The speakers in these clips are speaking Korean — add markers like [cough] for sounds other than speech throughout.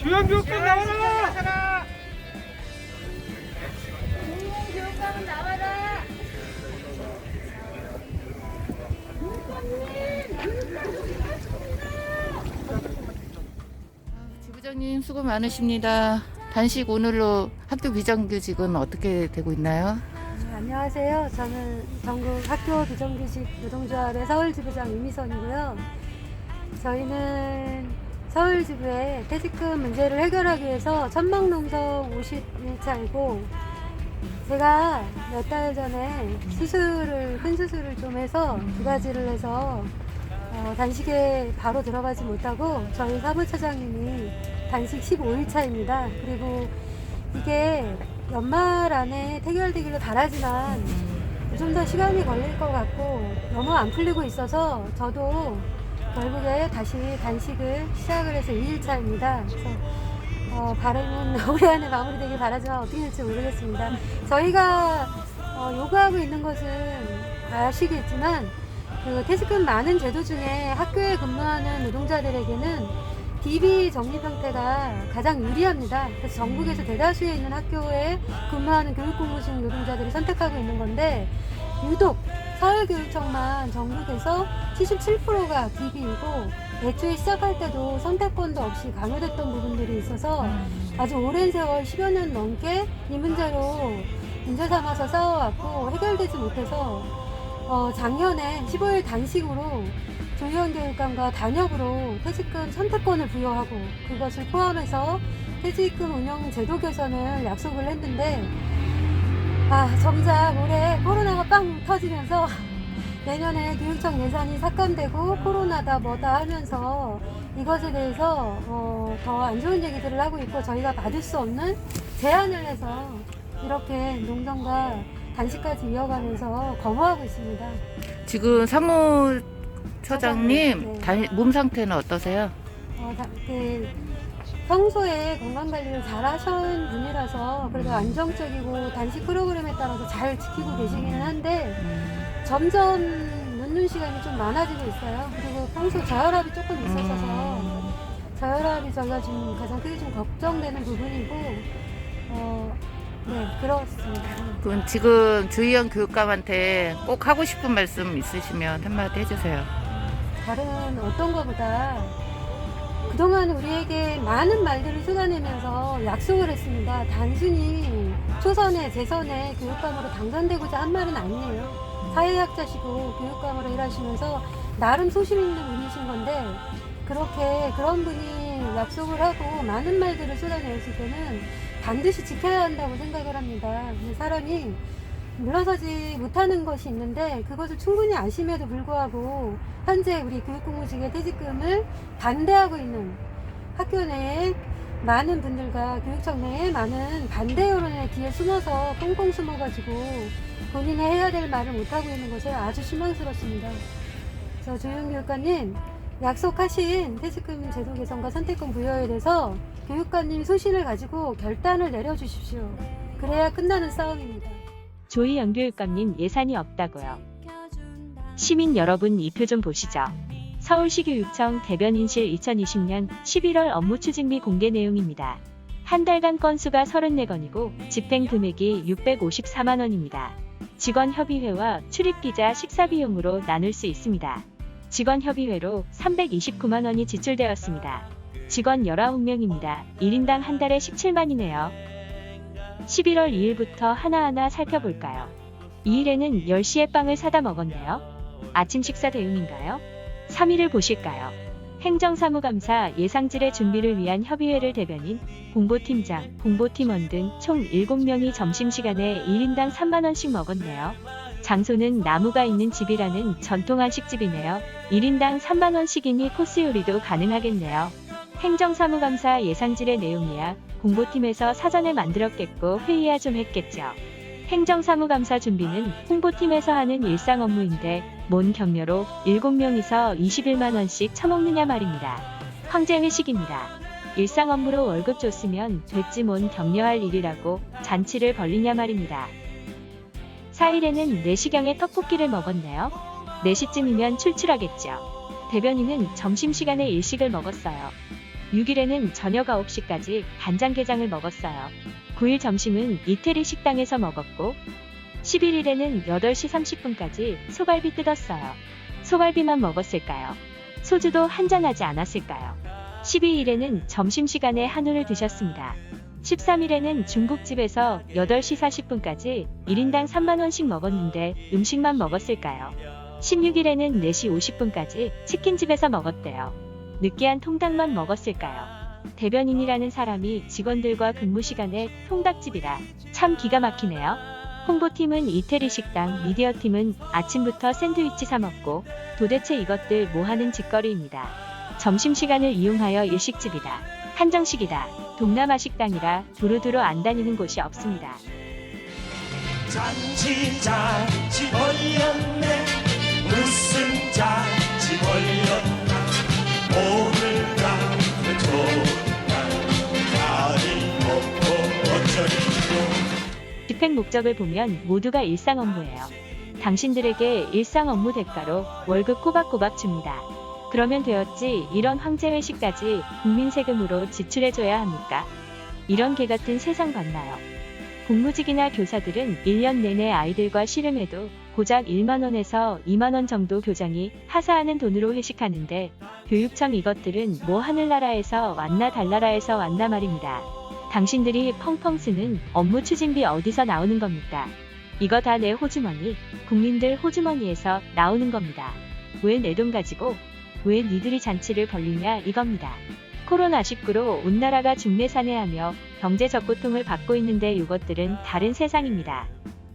겁니까? 주연교육감 나와라! 교육감은 나와라. 지부장님 수고 많으십니다. 단식 오늘로 학교 비정규직은 어떻게 되고 있나요? 네, 안녕하세요. 저는 전국 학교 비정규직 노동조합의 서울지부장 이미선이고요. 저희는 서울지부의 퇴직금 문제를 해결하기 위해서 천막농성 51차이고 제가 몇 달 전에 수술을 큰 수술을 좀 해서 두 가지를 해서 어, 단식에 바로 들어가지 못하고 저희 사무처장님이 단식 15일 차입니다. 그리고 이게 연말 안에 해결되기를 바라지만 좀 더 시간이 걸릴 것 같고 너무 안 풀리고 있어서 저도 결국에 다시 단식을 시작을 해서 2일차입니다. 그래서 어, 바람은 [laughs] 올해 안에 마무리되길 바라지만 어떻게 될지 모르겠습니다. 저희가 어, 요구하고 있는 것은 아시겠지만 그 퇴직금 많은 제도 중에 학교에 근무하는 노동자들에게는 DB 적립 형태가 가장 유리합니다. 그래서 전국에서 대다수에 있는 학교에 근무하는 교육공무직 노동자들이 선택하고 있는 건데 유독 서울교육청만 전국에서 77%가 DB이고 애초에 시작할 때도 선택권도 없이 강요됐던 부분들이 있어서 아주 오랜 세월 10여 년 넘게 이 문제로 문제 삼아서 싸워왔고 해결되지 못해서 어, 작년에 15일 단식으로 조희원 교육감과 단협으로 퇴직금 선택권을 부여하고 그것을 포함해서 퇴직금 운영 제도 개선을 약속을 했는데 아 정작 올해 코로나가 빵 터지면서 내년에 교육청 예산이 삭감되고 코로나다 뭐다 하면서 이것에 대해서 어, 더 안 좋은 얘기들을 하고 있고 저희가 받을 수 없는 제안을 해서 이렇게 농정과 단식까지 이어가면서 거부하고 있습니다. 지금 사무처장님 네. 단- 몸 상태는 어떠세요? 어, 다- 그 평소에 건강 관리를 잘 하신 분이라서 그래도 안정적이고 단식 프로그램에 따라서 잘 지키고 계시기는 한데 점점 눕는 시간이 좀 많아지고 있어요. 그리고 평소 저혈압이 조금 있었어서 음, 저혈압이 저희가 지금 가장 크게 좀 걱정되는 부분이고 어, 네 그렇습니다. 그럼 지금 주희연 교육감한테 꼭 하고 싶은 말씀 있으시면 한마디 해주세요. 다른 어떤 것보다 그동안 우리에게 많은 말들을 쏟아내면서 약속을 했습니다. 단순히 초선에 재선에 교육감으로 당선되고자 한 말은 아니에요. 사회학자시고 교육감으로 일하시면서 나름 소신 있는 분이신 건데 그렇게 그런 분이 약속을 하고 많은 말들을 쏟아냈을 때는 반드시 지켜야 한다고 생각을 합니다. 사람이 물러서지 못하는 것이 있는데 그것을 충분히 아심에도 불구하고 현재 우리 교육공무직의 퇴직금을 반대하고 있는 학교 내에 많은 분들과 교육청 내에 많은 반대 여론에 뒤에 숨어서 꽁꽁 숨어가지고 본인이 해야 될 말을 못하고 있는 것에 아주 실망스럽습니다. 저 조용 교육관님 약속하신 퇴직금 제도 개선과 선택권 부여에 대해서 교육관님 소신을 가지고 결단을 내려주십시오. 그래야 끝나는 싸움입니다. 조희 연교육감님 예산이 없다고요. 시민 여러분 이 표 좀 보시죠. 서울시 교육청 대변인실 2020년 11월 업무 추진 및 공개 내용입니다. 한 달간 건수가 34건이고 집행 금액이 654만 원입니다. 직원 협의회와 출입 기자 식사 비용으로 나눌 수 있습니다. 직원 협의회로 329만 원이 지출되었습니다. 직원 19명입니다. 1인당 한 달에 17만이네요. 11월 2일부터 하나하나 살펴볼까요? 2일에는 10시에 빵을 사다 먹었네요. 아침 식사 대용인가요? 3일을 보실까요? 행정사무감사 예상질의 준비를 위한 협의회를 대변인, 공보팀장, 공보팀원 등 총 7명이 점심시간에 1인당 3만원씩 먹었네요. 장소는 나무가 있는 집이라는 전통 한식집이네요. 1인당 3만원씩이니 코스 요리도 가능하겠네요. 행정사무감사 예상질의 내용이야 공보팀에서 사전에 만들었겠고 회의야 좀 했겠죠. 행정사무감사 준비는 홍보팀에서 하는 일상 업무인데 뭔 격려로 7명이서 21만원씩 처먹느냐 말입니다. 황제 회식입니다. 일상 업무로 월급 줬으면 됐지 뭔 격려할 일이라고 잔치를 벌리냐 말입니다. 4일에는 4시경에 떡볶이를 먹었네요. 4시쯤이면 출출하겠죠. 대변인은 점심시간에 일식을 먹었어요. 6일에는 저녁 9시까지 간장게장을 먹었어요. 9일 점심은 이태리 식당에서 먹었고 11일에는 8시 30분까지 소갈비 뜯었어요. 소갈비만 먹었을까요? 소주도 한잔 하지 않았을까요? 12일에는 점심시간에 한우를 드셨습니다. 13일에는 중국집에서 8시 40분까지 1인당 3만원씩 먹었는데 음식만 먹었을까요? 16일에는 4시 50분까지 치킨집에서 먹었대요. 느끼한 통닭만 먹었을까요? 대변인이라는 사람이 직원들과 근무 시간에 통닭집이라 참 기가 막히네요. 홍보팀은 이태리 식당, 미디어팀은 아침부터 샌드위치 사 먹고 도대체 이것들 뭐 하는 짓거리입니다. 점심시간을 이용하여 일식집이다. 한정식이다. 동남아 식당이라 두루두루 안 다니는 곳이 없습니다. 잔치 잔치 벌렸네 무슨 집행 목적을 보면 모두가 일상 업무예요. 당신들에게 일상 업무 대가로 월급 꼬박꼬박 줍니다. 그러면 되었지 이런 황제 회식까지 국민 세금으로 지출해줘야 합니까? 이런 개 같은 세상 봤나요? 공무직이나 교사들은 1년 내내 아이들과 씨름해도 고작 1만원에서 2만원 정도 교장이 하사하는 돈으로 회식하는데 교육청 이것들은 뭐 하늘나라에서 왔나 달나라에서 왔나 말입니다. 당신들이 펑펑 쓰는 업무 추진비 어디서 나오는 겁니까? 이거 다 내 호주머니, 국민들 호주머니에서 나오는 겁니다. 왜 내 돈 가지고, 왜 니들이 잔치를 벌리냐 이겁니다. 코로나19로 온 나라가 중내산해하며 경제 적 고통을 받고 있는데 이것들은 다른 세상입니다.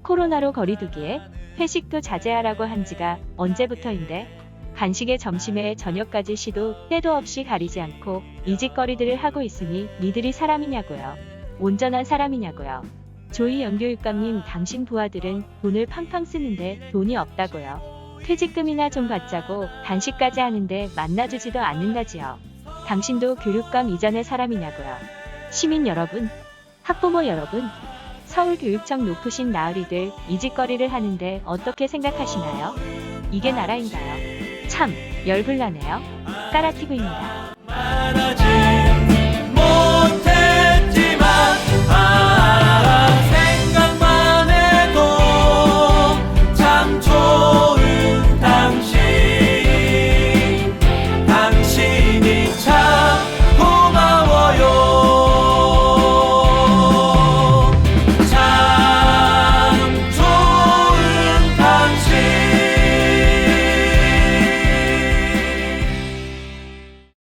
코로나로 거리두기에 회식도 자제하라고 한 지가 언제부터인데 간식에 점심에 저녁까지 시도 때도 없이 가리지 않고 이 짓거리들을 하고 있으니 니들이 사람이냐고요. 온전한 사람이냐고요. 조이 연교육감님 당신 부하들은 돈을 팡팡 쓰는데 돈이 없다고요. 퇴직금이나 좀 받자고 단식까지 하는데 만나주지도 않는다지요. 당신도 교육감 이전의 사람이냐고요. 시민 여러분, 학부모 여러분, 서울교육청 높으신 나으리들 이 짓거리를 하는데 어떻게 생각하시나요? 이게 나라인가요? 참 열불나네요. 까라티브입니다.